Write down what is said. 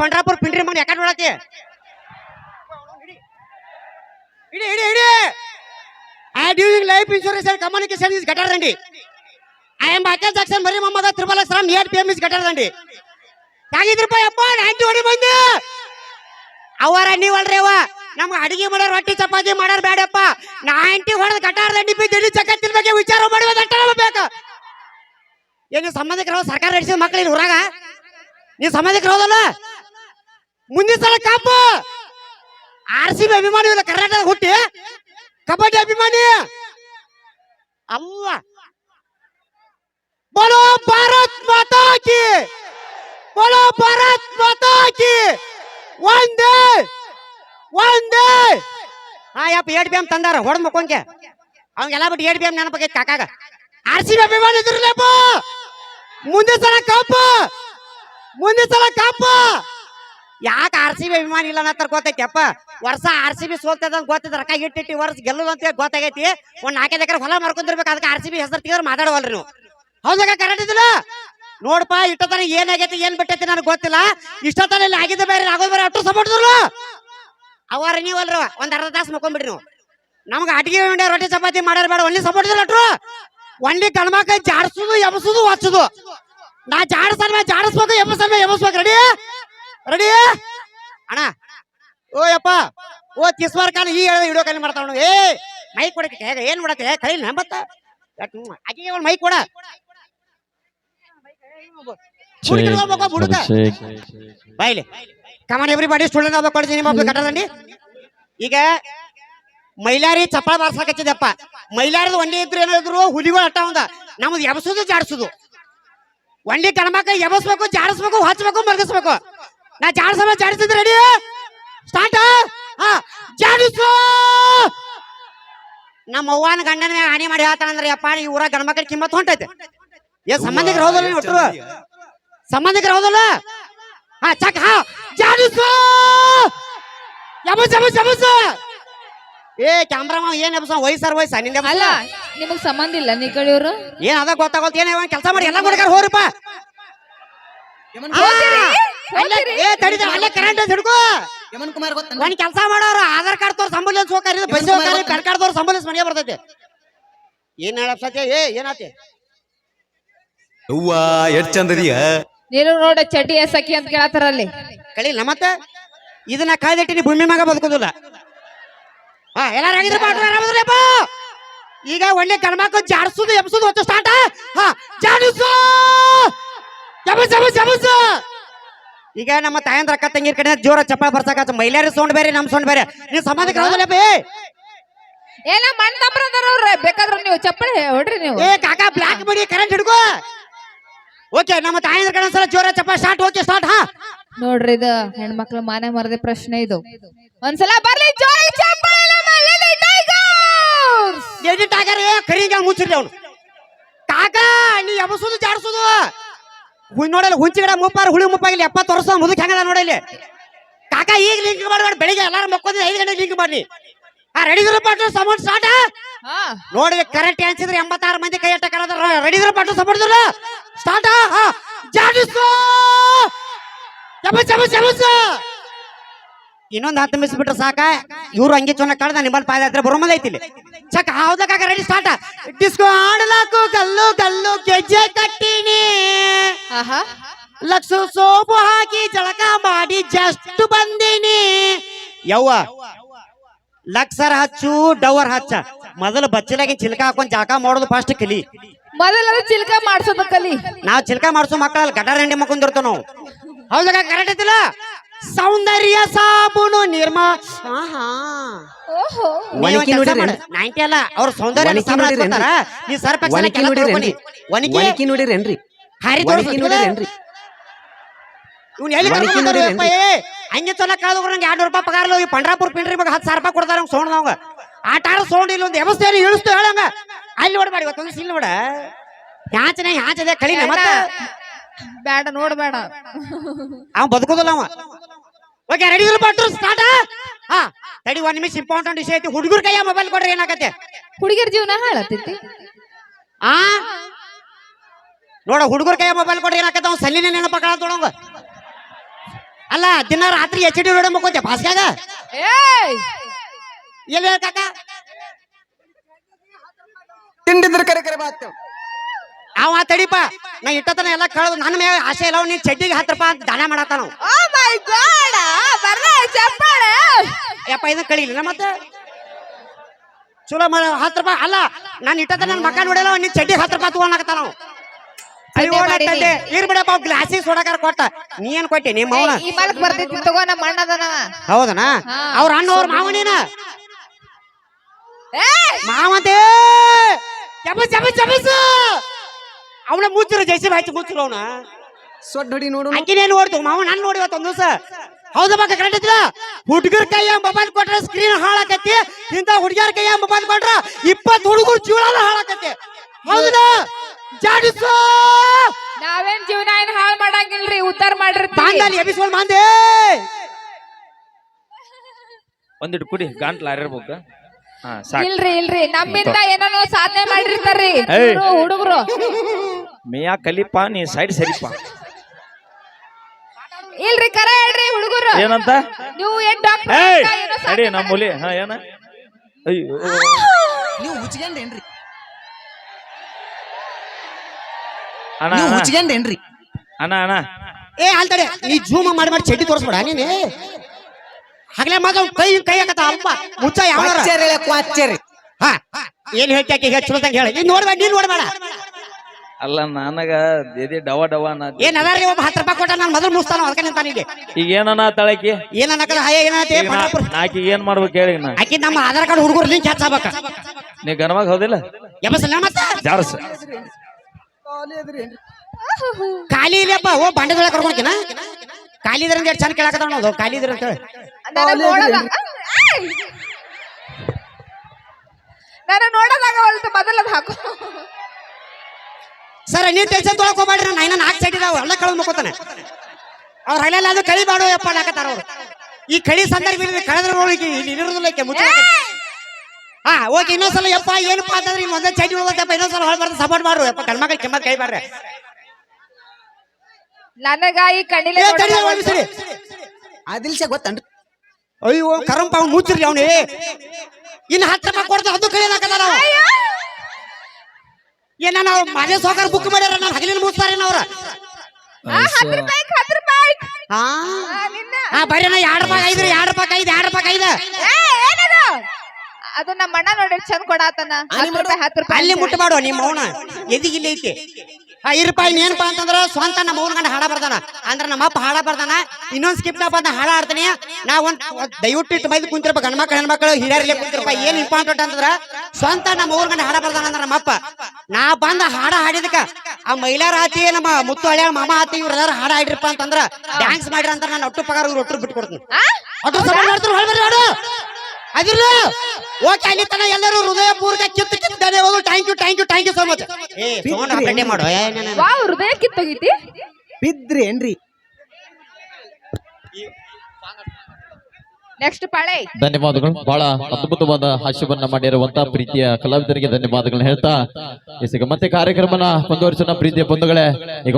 ಪಂಡ್ರಾಪುರ ಪಿಂಡ್ರಿ ಮಗನ್ ಯಾಕೆ ನೋಡತಿ ಇಡಿ ಇಡಿ ಇಡಿ I doing life insurance and communication is ಗಟಾರದಂಡಿ I am Michael Jackson ಮರಿ Mohammad triple Aslam eight P M is ಗಟಾರದಂಡಿ ತಾಗಿದ್ರಪ್ಪ ಯಪ್ಪ ನೈಂಟಿ ಹೊಡಿ ಬಂದು. ಅವರ ನೀವಲ್ರಿ ಅವ. ನಮ್ಗೆ ಅಡಿಗೆ ಮಾಡೋರು ರೊಟ್ಟಿ, ಚಪಾತಿ ಮಾಡೋರು ಬೇಡಪ್ಪ ನೈಂಟಿ ಹೊಡೆದ್ ಗಟಾರದಂಡಿ ಬಿ ದಿಲ್ಲಿ ಜಗತ್ತಿನ ಬಗ್ಗೆ ವಿಚಾರ ಮಾಡುವುದು ಅಟ್ಟ ಬೇಕು. ಏನು ಸಂಬಂಧಿಕರು ಸರ್ಕಾರ ನಡೆಸಿದ ಮಕ್ಕಳಿನ ಊರಾಗ? ನೀವು ಸಂಬಂಧಿಕರು ಮುಂದಿನ ಸಲ ಕಪ್ಪು ಆರ್ ಸಿ ಬಿ ಅಭಿಮಾನಿ ಇಲ್ಲ ಕರ್ನಾಟಕ ಹುಟ್ಟಿ, ಕಬಡ್ಡಿ ಅಭಿಮಾನಿ. ಅಲ್ಲ. ಬೋಲೋ ಭಾರತ್ ಮಾತಾ ಕಿ. ಬೋಲೋ ಭಾರತ್ ಮಾತಾ ಕಿ. ಒಂದೇ ಒಂದೇ. ಹಾ ಯಪ್ಪ ಏಟ್ ಬಿ ಎಂ ತಂದಾರ, ಹೊಡೆದ್ ಅವಂಗೆಲ್ಲ ಬಿಟ್ಟು ಏಟ್ ಬಿ ಎಂ ನೆನಪಾಗೈತಿ ಕಾಕಾಗ. ಆರ್ ಸಿ ಬಿ ಅಭಿಮಾನಿ ಇದ್ರಲ್ಲಪ್ಪ ಮುಂದೆ ಸಲ ಕಪ್ಪ ಮುಂದೆ ಸಲ ಕಪ್ಪು ಯಾಕೆ ಆರ್ ಸಿ ಬಿ ಅಭಿಮಾನಿ ಇಲ್ಲ ಅನ್ನತ್ತಾರ ಗೊತ್ತೈತಿಯಪ್ಪ ವರ್ಷ ಆರ್ ಸಿ ಬಿ ಸೋಲ್ತದ ಅಂತ ಗೊತ್ತಿದ್ ರೊಕ್ಕ ಇಟ್ಟಿಟ್ಟಿ, ವರ್ಷ ಗೆಲ್ಲುದು ಅಂತ ಗೊತ್ತಾಗೈತಿ. ಒಂದ್ ನಾಲ್ಕೈದು ಎಕರೆ ಹೊಲ ಮಾಡ್ಕೊಂಡಿರ್ಬೇಕು, ಅದಕ್ಕೆ ಆರ್ ಸಿ ಬಿ ಹೆಸರು ತೆಗೆದ್ರೆ ಮಾತಾಡವಲ್ರಿ ನೀವು. ಹೌದಾಗ ಕರೆಕ್ಟ್ ಇದಿಲ್ಲ? ನೋಡಪ್ಪ ಇಷ್ಟತನ ಏನಾಗೈತಿ, ಏನ್ ಬಿಟ್ಟೈತಿ ನನಗೆ ಗೊತ್ತಿಲ್ಲ. ಇಷ್ಟತನ ಇಲ್ಲಿ ಬೇರೆ ಆಗೋದ್ ಬೇರೆ ಅಷ್ಟು ಸಪೋರ್ಟ್ ಅವರ ನೀವಲ್ರ, ಒಂದ್ ಅರ್ಧ ತಾಸು ಮಕ್ಕೊಂಡ್ಬಿಡ್ರಿ ನೀವು. ನಮ್ಗೆ ಅಡಿಗೆ ಉಂಡೆ, ರೊಟ್ಟಿ, ಚಪಾತಿ ಮಾಡೋರು ಬೇಡ ಒಳ್ಳೆ ಸಪೋರ್ಟ್ ಅಟ್ರು. ಒಂದಿ ಗಂಡ್ಮಕ್ಳ ಜಾಡಿಸೋದು, ಎಬಸುದು ಹಚ್ಚುದು ನಾ ಜಾಡಿಸ್ ಜಾಡಿಸ್ಬೇಕು ಎಬ್ಬಸ್ಬೇಕು ರೆಡಿ ರೆಡಿ? ಅಣ್ಣ. ಓ ಯಪ್ಪ. ಓ ತಿಸ್ವಾರ್ ಖಾನ್ ಈ ಹೇಳಿದ ವಿಡಿಯೋ ಕಾಲ್ ಮಾಡ್ತಾವ ಏ ಮೈಕ್ ಕೊಡಕ್ಕೆ ಹೇಗ ಏನ್ ಮಾಡತ್ತೆ ಕೈ ನಂಬತ್ತ? ಆಕಿಗೆ ಒಂದು ಮೈಕ್ ಕೊಡ. ಬಾಯ್ಲಿ. ಕಮಾನ್ ಎವ್ರಿಬಡಿ ಸ್ಟೂಡೆಂಟ್ ಆಫ್ ಕೊಡ್ತೀನಿ ನಿಮ್ಮ ಕಟ್ಟದಂಡಿ ಈಗ ಮೈಲಾರಿ ಚಪ್ಪಾಳ ಬಾರ್ಸಕತ್ತಿದಪ್ಪ ಮೈಲಾರದ ಒಂದೇ ಇದ್ರು ಏನಾದ್ರು ಹುಲಿಗಳು ಅಟ್ಟ ಒಂದ ನಮ್ದು ಎಬಸುದು ಜಾಡಿಸೋದು. ಒಂದೇ ಕಣಮಕ್ಕ ಎಬಸ್ಬೇಕು ಜಾಡಿಸ್ಬೇಕು ಹಚ್ಬೇಕು ಮಲಗಿಸ್ಬೇಕು ನಾ ಜಾಡ್ಸಮ ಜಾಡಿಸಿದ್ರೆ ರೆಡಿ ಸ್ಟಾರ್ಟ್ ಹಾ ಜಾಡಿಸು ನಮ್ಮ ಅವ್ವನ ಗಂಡನ ಮ್ಯಾಗ ಹಾನಿ ಮಾಡಿ ಹೇಳ್ತಾನಂದ್ರೆ ಯಪ್ಪ ಈ ಊರ ಗಂಡ ಮಕ್ಕಳಿಗೆ ಕಿಮ್ಮತ್ ಹೊಂಟೈತೆ. ಏ ಸಂಬಂಧಿಕರು ಹೌದಲ್ಲ ನೀವು ಒಟ್ರು? ಸಂಬಂಧಿಕರು ಹೌದಲ್ಲ. ಹಾ ಚಕ್ ಹಾ ಜಾಡಿಸು ಯಬಸ್ ಯಬಸ್ ಯಬಸ್ ಏ ಕ್ಯಾಮ್ರಾ ಏನ್ ಎಬ್ಸ? ವಯಸ್ಸಾರ ವಯಸ್ಸ ನಿಂದ ಅಲ್ಲ ನಿಮಗ್ ಸಂಬಂಧ ಇಲ್ಲ ನಿಗಳಿವ್ರು ಏನ್ ಅದ ಗೊತ್ತಾಗೋತ್ ಏನ ಕೆಲಸ ಮಾಡಿ ಎಲ್ಲ ಕೊಡ್ಕಾರ ಹೋರಿಪ್ಪ? ಏ ತಡಿದ ಅಲ್ಲೇ ಕರೆಂಟ್ ಹಿಡ್ಕೋ. ಯಮನ್ ಕುಮಾರ್ ಗೊತ್ತ ಒಂದ್ ಕೆಲಸ ಮಾಡೋರು ಆಧಾರ್ ಕಾರ್ಡ್ ತೋರ್ ಸಂಬುಲೆನ್ಸ್ ಹೋಗಾರಿ ಬಸ್ ಹೋಗಾರಿ ಪ್ಯಾನ್ ಕಾರ್ಡ್ ತೋರ್ ಸಂಬಂಧ ಮನೆಗೆ ಬರ್ತೈತಿ. ಏನ್ ಏ ಏನಾತಿ? ಅವ್ವ ಎಷ್ಟ್ ಚಂದದಿಯ ನೀನು ನೋಡ ಚಡ್ಡಿ ಎಸಕಿ ಅಂತ ಕೇಳತ್ತಾರ ಅಲ್ಲಿ. ಕಳಿಲ್ಲ ಮತ್ತೆ ಇದನ್ನ ಕಾಯ್ದಿಟ್ಟಿನಿ ಭೂಮಿ ಮಗ ಬದುಕೋದಿಲ್ಲ. ಹಾ ಎಲ್ಲಾರು ಆಗಿದ್ರೆ ಪಾಟ್ರ ಆರಾಮದ್ರಪ್ಪ ಈಗ ಒಳ್ಳೆ ಗಣಮಕ್ಕಳು ಜಾಡ್ಸುದು ಎಬ್ಸುದು ಹೊತ್ತು ಸ್ಟಾರ್ಟ್ ಹಾ ಜಾಡಿಸು! ಜಬಸ್ ಜಬಸ್ ಜಬಸ್ ಈಗ ನಮ್ಮ ತಾಯಂದ್ರ ಅಕ್ಕ ತಂಗಿರ್ ಕಡೆ ಜೋರ ಚಪ್ಪಾಳ ಬರ್ಸಕ ಮೈಲಾರಿ ಸೌಂಡ್ ಬೇರೆ ನಮ್ ಸೌಂಡ್ ಬೇರೆ. ನೀವ್ ಸಂಬಂಧಕ್ಕೆ ಬೇ? ಏನ ಮಣ್ ತಪ್ಪರಂದಾರ ಅವ್ರ. ಬೇಕಾದ್ರೆ ನೀವು ಚಪ್ಪಳಿ ಹೊಡ್ರಿ ನೀವು. ಏ ಕಾಕಾ ಬ್ಲಾಕ್ ಬಿಡಿ ಕರೆಂಟ್ ಹಿಡ್ಕೋ. ಓಕೆ ನಮ್ಮ ತಾಯಂದ್ರ ಕಡೆ ಸಲ ಜೋರ ಚಪ್ಪಾಳ ಸ್ಟಾರ್ಟ್ ಓಕೆ ಸ್ಟಾರ್ಟ್ ಹಾ. ನೋಡ್ರಿ ಇದು ಹೆಣ್ಮಕ್ಳು ಮಾನೆ ಮರದೆ ಪ್ರಶ್ನೆ ಇದು. ಒಂದ್ಸಲ ಬರ್ಲಿ ಜೋರ ಚಪ್ಪಾಳೆ! ಎಡಿಟ್ ಆಗ್ಯಾರ ಕರಿಗೆ ಮುಚ್ಚಿರ್ಲಿ ಅವನು. ಕಾಕ ನೀ ಎಬಸುದು ಜಾಡ್ಸುದು. ಹುಯ್ ನೋಡಲ್ಲ ಹುಂಚಿ ಗಿಡ ಮುಪ್ಪಾರ ಹುಳಿ ಮುಪ್ಪಾಗಿಲ್ಲ ಎಪ್ಪತ್ತು ವರ್ಷ ಮುದುಕ್ ಹೆಂಗದ ನೋಡಲಿ ಕಾಕ ಈಗ ಲಿಂಕ್ ಮಾಡಬೇಡ ಬೆಳಿಗ್ಗೆ ಎಲ್ಲಾರು ಮಕ್ಕೋದ್ರೆ ಐದು ಗಂಟೆ ಲಿಂಕ್ ಮಾಡಿ ಆ ರೆಡಿ ಪಾಟು ಸಮೌಂಟ್ ಸ್ಟಾರ್ಟ್ ನೋಡಿ ಕರೆಕ್ಟ್ ಅನ್ಸಿದ್ರೆ ಎಂಬತ್ತಾರು ಮಂದಿ ಕೈ ಅಟ್ಟ ಕರೆದ್ರ ರೆಡಿ ಪಾಟು ಸಪೋರ್ಟ್ ಸ್ಟಾರ್ಟ್ ಜಾಡಿಸು! ಚಮಚ ಚಮಚ ಇನ್ನೊಂದು ಹತ್ತು ನಿಮಿಷ ಬಿಟ್ರೆ ಸಾಕ? ಇವ್ರು ಹಂಗೆ ಚೊನ್ನ ಕಳ್ದ ನಿಮ್ಮಲ್ಲಿ ಪಾದ ಹತ್ರ ಬರೋ ಐತಿ ಐತಿಲ್ಲಿ. ಚಕ್ ಹೌದಕ್ಕಾಗ ರೆಡಿ ಸ್ಟಾರ್ಟ್ ಡಿಸ್ಕೋ ಆಡಲಾಕು ಗಲ್ಲು ಗಲ್ಲು ಗೆಜ್ಜೆ ಕಟ್ಟಿನಿ. ಲಕ್ಷ ಸೋಪು ಹಾಕಿ ಜಳಕ ಮಾಡಿ ಜಸ್ಟ್ ಬಂದಿನಿ. ಯವ್ವ ಲಕ್ಸರ್ ಹಚ್ಚು ಡವರ್ ಹಚ್ಚ. ಮೊದಲು ಬಚ್ಚಲಾಗಿ ಚಿಲ್ಕ ಹಾಕೊಂಡ್ ಜಳಕ ಮಾಡೋದು ಫಸ್ಟ್ ಕಲಿ. ಮೊದಲ ಚಿಲ್ಕ ಮಾಡ್ಸೋದು ಕಲಿ. ನಾವ್ ಚಿಲ್ಕ ಮಾಡ್ಸೋ ಮಕ್ಕಳಲ್ಲಿ ಗಡ್ಡ ರಂಡಿ ಮಕ್ಕೊಂಡಿರ್ತಾವ ನಾವು. ಹೌದಾಗ ಕರೆಕ್ಟ್ ಐತಿಲ್ಲ? ಸೌಂದರ್ಯ ಸಾಬೂನು ನಿರ್ಮಾ ಆಹಾ. ಓಹೋ. ನೋಡಿರೇನು? ನೈಂಟಿ ಅಲ್ಲ ಅವ್ರ ಸೌಂದರ್ಯ ಒನಕೆ ಸಾಬೂನು ನೋಡಿರೇನ್ರಿ? ಹಚ್ಕೊತಾರ ನೋಡಿರೇನ್ರಿ ಹರಿ ನೋಡಿರೇನ್ರಿ ಇವ್ನು ಎಲ್ಲಿ ಕರ್ಕೊಂಡ್ ನೋಡಿರೇನ್ರಿ? ಏ? ಹಂಗೆ ಚೊಲ ಕಳೆದ ನಂಗೆ ಎರಡು ರೂಪಾಯಿ ಪಗಾರ ಇಲ್ಲ. ಈ ಪಂಡ್ರಾಪುರ ಪಿಂಡ್ರಿ ಬಗ್ಗೆ ಹತ್ತು ಸಾವಿರ ರೂಪಾಯಿ ಕೊಡ್ತಾರ ಸೋಣ ಸೌಂಡ್ ಅವಂಗ. ಆಟ ಆಡ ಸೌಂಡ್ ಇಲ್ಲ ಒಂದು ವ್ಯವಸ್ಥೆ ಅಲ್ಲಿ ಇಳಿಸ್ತು ಹೇಳಂಗ ಅಲ್ಲಿ ನೋಡ್ಬೇಡಿ ಇವತ್ತೊಂದು ಸಿಲ್ ನೋಡ. ಯಾಚನೆ ಯಾಚದೆ ಕಳಿ ಮತ್ತೆ? ಬೇಡ ನೋಡ್ಬೇಡ ಅವ ಬದುಕೋದಲ್ಲ ಅವ. ಓಕೆ ರೆಡಿ ಬಟ್ರು ಸ್ಟಾರ್ಟ್ ಹಾ ತಡಿ ಒನ್ ನಿಮಿಷ ಇಂಪಾರ್ಟೆಂಟ್ ವಿಷಯ ಐತಿ. ಹುಡುಗರ ಕೈಯ ಮೊಬೈಲ್ ಕೊಡ್ರಿ ಏನಾಗತ್ತೆ? ಹುಡುಗಿಯರ ಜೀವನ ಹಾಳತ್ತೈತಿ ಆ? ನೋಡ ಹುಡುಗರ ಕೈಯ ಮೊಬೈಲ್ ಕೊಡ್ರಿ ಏನಾಗತ್ತೆ? ಅವ್ನು ಸಲ್ಲಿನ ನೆನಪ ತೊಳಂಗ ಅಲ್ಲ ದಿನ ರಾತ್ರಿ ಎಚ್ ಡಿ ರೋಡ್ ಮಕ್ಕೋತೆ ಏಯ್! ಎಲ್ಲಿ ಕಾಕ? ತಿಂಡಿದ್ರ ಕರೆ ಕರೆ ಮಾತು. ಅವ ತಡಿಪ. ನಾ ಇಟ್ಟತನ ಎಲ್ಲ ಕಳೆದು ನನ್ನ ಮೇಲೆ ಆಸೆ ಇಲ್ಲ ನೀನ್ ಚಡ್ಡಿಗೆ ಹತ್ತು ರೂಪಾಯಿ ಅಂತ ದಾನ ಮಾಡತ್ತಾನ ನಾವು ಓ ಮೈ ಗಾಡ್ ಬರ್ಲ ಚಪ್ಪಾಳೆ? ಯಪ್ಪ ಇದನ್ನ ಕಳಿಲಿಲ್ಲ ಮತ್ತೆ? ಚಲೋ ಮಾಡ ಹತ್ತು ರೂಪಾಯಿ ಅಲ್ಲ ನಾನು ಇಟ್ಟತನ ನನ್ನ ಮಕ್ಕ ನೋಡಿಲ್ಲ ನೀನ್ ಚಡ್ಡಿಗೆ ಹತ್ತು ರೂಪಾಯಿ ತಗೊಂಡಾಕತ್ತಾನ ನಾವು. ಇರ್ ಬಿಡಪ್ಪ ಗ್ಲಾಸಿಗೆ ಸೋಡಕಾರ ಕೊಟ್ಟ. ನೀ ಏನ್ ಕೊಟ್ಟಿ ನಿಮ್ಮ ಅವನ? ಈ ಮಲಕ್ ಬರ್ತೈತಿ ತಗೋ ನಮ್ಮ ಅಣ್ಣದನವ ಹೌದನ. ಅವ್ರ ಅಣ್ಣ ಅವ್ರ ಮಾವ ನೀನ? ಏಯ್! ಮಾವಂತೆ! ಅವನ ಮುಚ್ಚಿರ ಜೈಸಿ ಹಚ್ಚಿ ಮುಚ್ಚಿರ ಅವನ. ಸೊಡ್ ಹೊಡಿ ನೋಡು. ಅಕ್ಕಿನೇನು ನೋಡ್ತು ಮಾವ ನಾನು ನೋಡಿ ಇವತ್ತು ಒಂದು ದಿವಸ. ಹೌದು ಬಾಕ ಕರೆಕ್ಟ್ ಐತಿಲ್ಲ? ಹುಡುಗರ ಕೈಯ ಮೊಬೈಲ್ ಕೊಟ್ರೆ ಸ್ಕ್ರೀನ್ ಹಾಳಾಕತಿ ಇಂತ ಹುಡುಗಿಯರ ಕೈಯ ಮೊಬೈಲ್ ಕೊಟ್ರ ಇಪ್ಪತ್ತು ಹುಡುಗರು ಜೀವನ ಹಾಳಾಕತಿ ಹೌದಾ ಜಾಡಿಸು! ನಾವೇನ್ ಜೀವನ ಏನ್ ಹಾಳ್ ಮಾಡಂಗಿಲ್ರಿ ಉತ್ತರ ಮಾಡ್ರಿ ಬಾಂಡಲ್ಲಿ ಎಪಿಸೋಡ್ ಮಾಂದೆ! ಒಂದಿಟ್ಟು ಕುಡಿ ಗಂಟ್ಲು ಆರಿರ್ಬೇಕು ಹಾ ಸಾಕು. ಇಲ್ರಿ ಇಲ್ರಿ. ನಮ್ಮಿಂದ ಏನೋ ಸಾಧನೆ ಮಾಡಿರ್ತಾರ್ರಿ. ಹುಡುಗರು. ಮೇಯಾ ಕಲಿಪ ನೀ ಸೈಡ್ ಸರಿಪ. ಇಲ್ರಿ ಕರ ಹೇಳ್ರಿ ಹುಡುಗರು. ಏನಂತ? ನೀವು ಏನ್ ಡಾಕ್ಟರ್ ಏಯ್ ಏನೋ ನಡಿ ಸಾಧನೆ ನಮ್ಮ ಹುಲಿ. ಹಾ ಏನ? ಅಯ್ಯೋ. ನೀವು ಹುಚ್ಕೊಂಡೇನ್ರಿ ಅಣ್ಣ ನೀವು ಅಣ್ಣ. ಹುಚ್ಕೊಂಡೇನ್ರಿ ಅಣ್ಣ ಅಣ್ಣ. ಏ ಅಲ್ತಡೆ ಈ ಜೂಮ್ ಮಾಡಿ ಮಾಡಿ ಚಡ್ಡಿ ತೋರಿಸ್ಬೇಡ ನೀನೇ? ಹಗಲೇ ಮಗ ಕೈ ಕೈ ಹಾಕತ್ತ ಅಪ್ಪ ಮುಚ್ಚ ಯಾವ ಹಾ ಏನ್ ಹೇಳ್ತಾಕೆ ಈಗ ಚಲೋದಂಗ ಹೇಳಿ. ನೀನ್ ನೋಡ್ಬೇಡ ನೀನ್ ನೋಡ್ಬೇಡ. ಅಲ್ಲ ನನಗ ದೇದಿ ಡವ ಡವ ಏನಾರ ಏನ್ ಒಬ್ಬ ಹತ್ತು ರೂಪಾಯಿ ಕೊಟ್ಟ ನಾನು ಮೊದಲು ಮುಸ್ತಾನ ಅದಕ್ಕೆ ನಿಂತಾನಿಗೆ ಈಗ ಏನನ್ನ ತಳಕಿ ಏನ್ ಅನ್ನಕದ ಹಯ ಈಗ ನಾ- ನಾಕಿ ಏನ್ ಮಾಡ್ಬೇಕು ಹೇಳಿ ನಾ. ಆಕಿ ನಮ್ಮ ಆಧಾರ್ ಕಾರ್ಡ್ ಹುಡುಗರು ಲಿಂಕ್ ಹಚ್ಚಾಬೇಕ. ನೀ ಗನವಾಗ ಹೌದಿಲ್ಲ? ಎಬ್ಬಸಲ್ಲ ಮತ್ತೆ ಜಾರಸ್. ಖಾಲಿ ಇಲ್ಲಪ್ಪ ಓ ಬಂಡೆದೊಳ ಕರ್ಕೊಂಡ್ಕಿನ ಖಾಲಿ ಇದ್ರ ಎಷ್ಟು ಚಂದ ಕೇಳಕತ್ತಾವ ಅದು ಖಾಲಿ ಇದ್ರ ಅಂತ ಹೇಳಿ. ನೋಡೋದಾಗ ಹೊಲ್ತು ಮೊದಲದ್ ಹಾಕು. ಸರ್ ನೀವು ಟೆನ್ಷನ್ ತೊಳಕ್ ಹೋಗ್ಬೇಡ್ರಿ ನಾನು ಇನ್ನ ನಾಲ್ಕು ಸೈಡ್ ಇದಾವೆ ಎಲ್ಲ ಕಳೆದು ಮುಕ್ಕೋತಾನೆ. ಅವ್ರ ಹಳ್ಳಿಯಲ್ಲಿ ಅದು ಕಳಿ ಬಾಡೋ ಯಪ್ಪ ಹಾಕತ್ತಾರ ಅವರು. ಈ ಕಳಿ ಸಂದರ್ಭದಲ್ಲಿ ಕಳೆದ್ರ ನೋಡಿ ಇಲ್ಲಿ ಇರೋದಿಲ್ಲ ಮುಚ್ಚ ಹಾ ಓಕೆ ಇನ್ನೊಂದ್ಸಲ ಯಪ್ಪ ಏನಪ್ಪ ಅಂತಂದ್ರೆ ಇಲ್ಲಿ ಒಂದೇ ಚೈಟಿ ಉಳ್ದಪ್ಪ ಇನ್ನೊಂದ್ಸಲ ಸಲ ಬರ್ದು ಸಪೋರ್ಟ್ ಮಾಡ್ರು ಯಪ್ಪ ಕಣ್ಮಕ್ಳು ಕೆಮ್ಮ ಕೈ ಬಾರ್ರೆ. ನನಗ ಈ ಕಣ್ಣಿಲೆ ಸರಿ. ಗೊತ್ತನ್ರಿ ಅಯ್ಯೋ ಕರಂಪ ಅವ್ನು ಮುಚ್ಚಿರ್ಲಿ ಅವನೇ. ಇನ್ನು ಹತ್ತು ರೂಪಾಯಿ ಕೊಡ್ತಾ ಅದು ಕೈಯಲ್ಲಾಕದಾರ ಅವ ಏನ ನಾವು ಮನೆ ಸೋಕಾರ ಬುಕ್ ಮಾಡ್ಯಾರ ನಾನು ಹಗಲಿನ ಮುಗಿಸ್ತಾರೇನ ಅವ್ರ? ಆ, ಹತ್ತ್ ರೂಪಾಯಿ ಹತ್ತು ರೂಪಾಯಿ ಹಾ ಆ, ನಾ ಎರಡು ರೂಪಾಯಿ ಐದು ಎರಡು ರೂಪಾಯಿ ಐದು ಎರಡು ರೂಪಾಯಿ ಐದು. ಅದು ಮಣ್ಣ ಅಣ್ಣ ನೋಡಿ ಚಂದ ಕೊಡಾತನ ಹತ್ತು ರೂಪಾಯಿ ಹತ್ತು ರೂಪಾಯಿ ಅಲ್ಲಿ ಮುಟ್ಟಬಾಡು ನಿಮ್ಮ ಅವನ. ಎದಿಗಿಲ್ಲ ಐತಿ? ಆ ಈ ರೂಪಾಯಿ ಏನಪ್ಪಾ ಅಂತಂದ್ರ ಸ್ವಂತ ನಮ್ಮ ಅವ್ನ ಗಂಡ ಹಾಡ ಬರ್ದಾನ. ಅಂದ್ರ ನಮ್ಮ ಅಪ್ಪ ಹಾಡ ಬರ್ದಾನ. ಇನ್ನೊಂದ್ ಸ್ಕಿಪ್ ಅಂತ ಹಾಡ ಆಡ್ತೀನಿ. ನಾ ಒಂದ್ ಒಂದ್ ದಯವಿಟ್ಟು ಇಟ್ಟು ಬೈದು ಕುಂತಿರಪ್ಪ ಗಂಡ್ಮಕ್ಳು ಹೆಣ್ಮಕ್ಳು ಹಿರಿಯರ್ಲೆ ಕುಂತಿರಪ್ಪ ಏನ್ ಇಂಪಾರ್ಟೆಂಟ್ ಅಂತಂದ್ರ ಸ್ವಂತ ನಮ್ಮ ಅವ್ರ ಗಂಡ ಹಾಡ ಬರ್ದಾನ ಅಂದ್ರ ನಮ್ಮಪ್ಪ ನಾ ಬಂದ ಹಾಡ ಹಾಡಿದಕ್ಕ ಆ ಮಹಿಳಾ ಆತಿ ನಮ್ಮ ಮುತ್ತು ಹಳೆಯ ಮಾಮ ಆತಿ ಇವ್ರೆಲ್ಲಾರು ಹಾಡ ಹಾಡಿರಪ್ಪ ಅಂತಂದ್ರ ಡ್ಯಾನ್ಸ್ ಮಾಡ್ರಿ ಅಂತ ನಾನು ಒಟ್ಟು ಪಗಾರ ಇವ್ರು ಒಟ್ಟು ಬಿಟ್ಕೊಡ್ತೀನಿ? ಒಟ್ಟು ಮಾಡ್ತಾರೆ ಅದಿರ್ಲ. ಓಕೆ ಅಲ್ಲಿ ತನ ಎಲ್ಲರೂ ಹೃದಯ ಪೂರ್ವಕ ಕಿತ್ತು ಕಿತ್ತು ಧನ್ಯವಾದ thank you thank you thank you so much ಏ ತಗೊಂಡು ಅಪ್ಡೇಟ್ ಮಾಡು. ಏ, ನ, ನ, ನ. ವಾವ್ ಹೃದಯ ಕಿತ್ತೋಗಿತಿ. ಬಿದ್ರಿ ಏನ್ರಿ? ನೆಕ್ಸ್ಟ್ ಪಾಳೆ. ಧನ್ಯವಾದಗಳು. ಬಹಳ ಅದ್ಭುತವಾದ ಹಾಸ್ಯವನ್ನ ಮಾಡಿರುವಂತಹ ಪ್ರೀತಿಯ ಕಲಾವಿದರಿಗೆ ಧನ್ಯವಾದಗಳನ್ನ ಹೇಳ್ತಾ ಈಗ ಮತ್ತೆ ಕಾರ್ಯಕ್ರಮನ ಮುಂದುವರಿಸೋಣ ಪ್ರೀತಿಯ ಬಂಧುಗಳೇ. ಈಗ